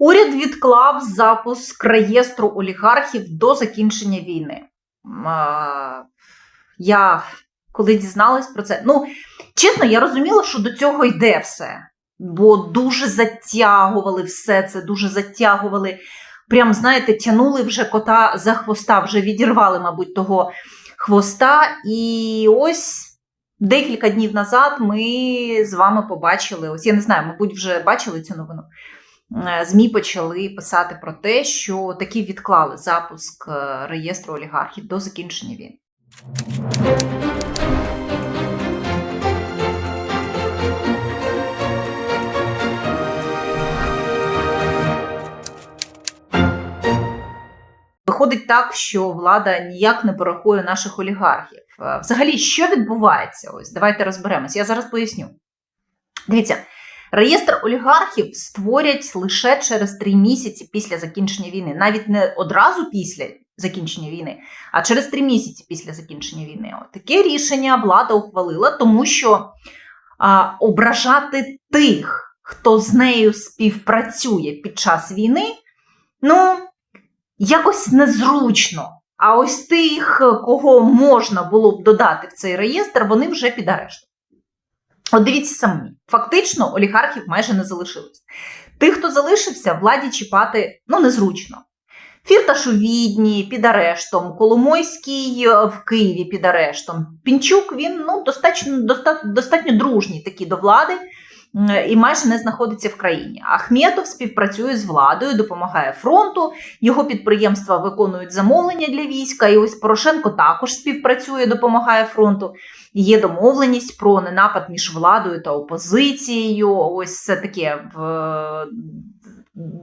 Уряд відклав запуск реєстру олігархів до закінчення війни. Я коли дізналась про це, ну чесно, я розуміла, що до цього йде все, бо дуже затягували все це, дуже затягували. Прям, знаєте, тянули вже кота за хвоста, вже відірвали, мабуть, того хвоста. І ось декілька днів назад ми з вами побачили, ось я не знаю, мабуть, вже бачили цю новину. Е, ЗМІ почали писати про те, що таки відклали запуск е, реєстру олігархів до закінчення війни. Виходить так, що влада ніяк не порахує наших олігархів. Е, Взагалі, що відбувається? Ось давайте розберемось. Я зараз поясню. Дивіться, реєстр олігархів створять лише через три місяці після закінчення війни, навіть не одразу після закінчення війни, а через три місяці після закінчення війни. От таке рішення влада ухвалила, тому що а, ображати тих, хто з нею співпрацює під час війни, ну якось незручно. А ось тих, кого можна було б додати в цей реєстр, вони вже під арештом. От дивіться самі, фактично олігархів майже не залишилось. Тих, хто залишився, владі чіпати ну, незручно. Фірташ у Відні під арештом, Коломойський е, в Києві під арештом. Пінчук він ну, достатньо, достатньо, дружній такий до влади і майже не знаходиться в країні. Ахметов співпрацює з владою, допомагає фронту, його підприємства виконують замовлення для війська. І ось Порошенко також співпрацює, допомагає фронту. Є домовленість про ненапад між владою та опозицією. Ось це таке в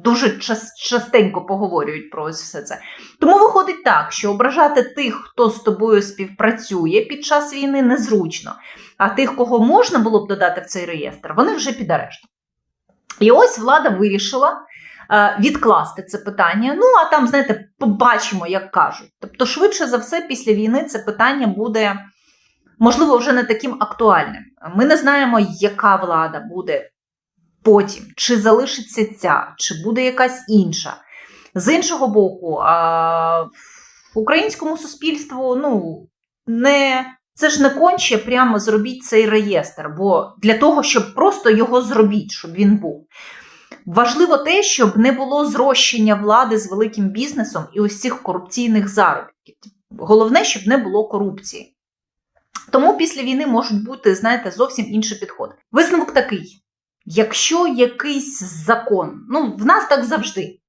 дуже частенько поговорюють про ось все це. Тому виходить так, що ображати тих, хто з тобою співпрацює під час війни, незручно. А тих, кого можна було б додати в цей реєстр, вони вже під арештом. І ось влада вирішила е, відкласти це питання. Ну, а там, знаєте, побачимо, як кажуть. Тобто, швидше за все, після війни це питання буде, можливо, вже не таким актуальним. Ми не знаємо, яка влада буде потім, чи залишиться ця, чи буде якась інша. З іншого боку, а, українському суспільству ну, не, це ж не конче прямо зробіть цей реєстр, бо для того, щоб просто його зробіть, щоб він був. Важливо те, щоб не було зрощення влади з великим бізнесом і ось цих корупційних заробітків. Головне, щоб не було корупції. Тому після війни можуть бути, знаєте, зовсім інші підходи. Висновок такий: якщо якийсь закон, ну в нас так завжди,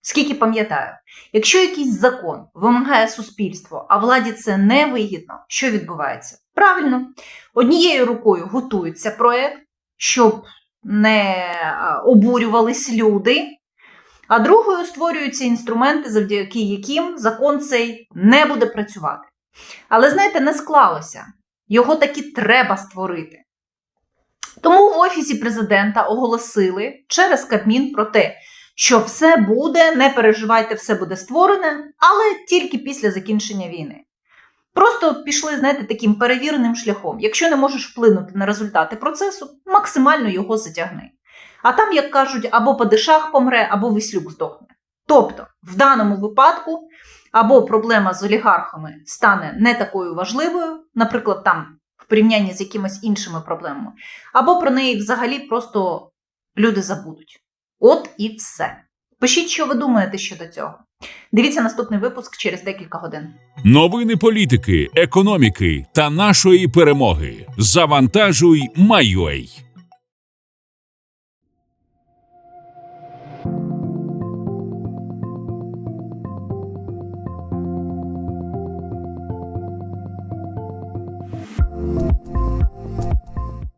скільки пам'ятаю, якщо якийсь закон вимагає суспільство, а владі це не вигідно, що відбувається? Правильно, однією рукою готується проект, щоб не обурювались люди, а другою створюються інструменти, завдяки яким закон цей не буде працювати. Але знаєте, не склалося. Його таки треба створити. Тому в Офісі президента оголосили через Кабмін про те, що все буде, не переживайте, все буде створене, але тільки після закінчення війни. Просто пішли, знаєте, таким перевіреним шляхом. Якщо не можеш вплинути на результати процесу, максимально його затягни. А там, як кажуть, або падишах помре, або віслюк здохне. Тобто, в даному випадку, або проблема з олігархами стане не такою важливою, наприклад, там порівнянні з якимись іншими проблемами, або про неї взагалі просто люди забудуть. От і все. Пишіть, що ви думаєте щодо цього. Дивіться наступний випуск через декілька годин. Новини політики, економіки та нашої перемоги. Завантажуй, Майой.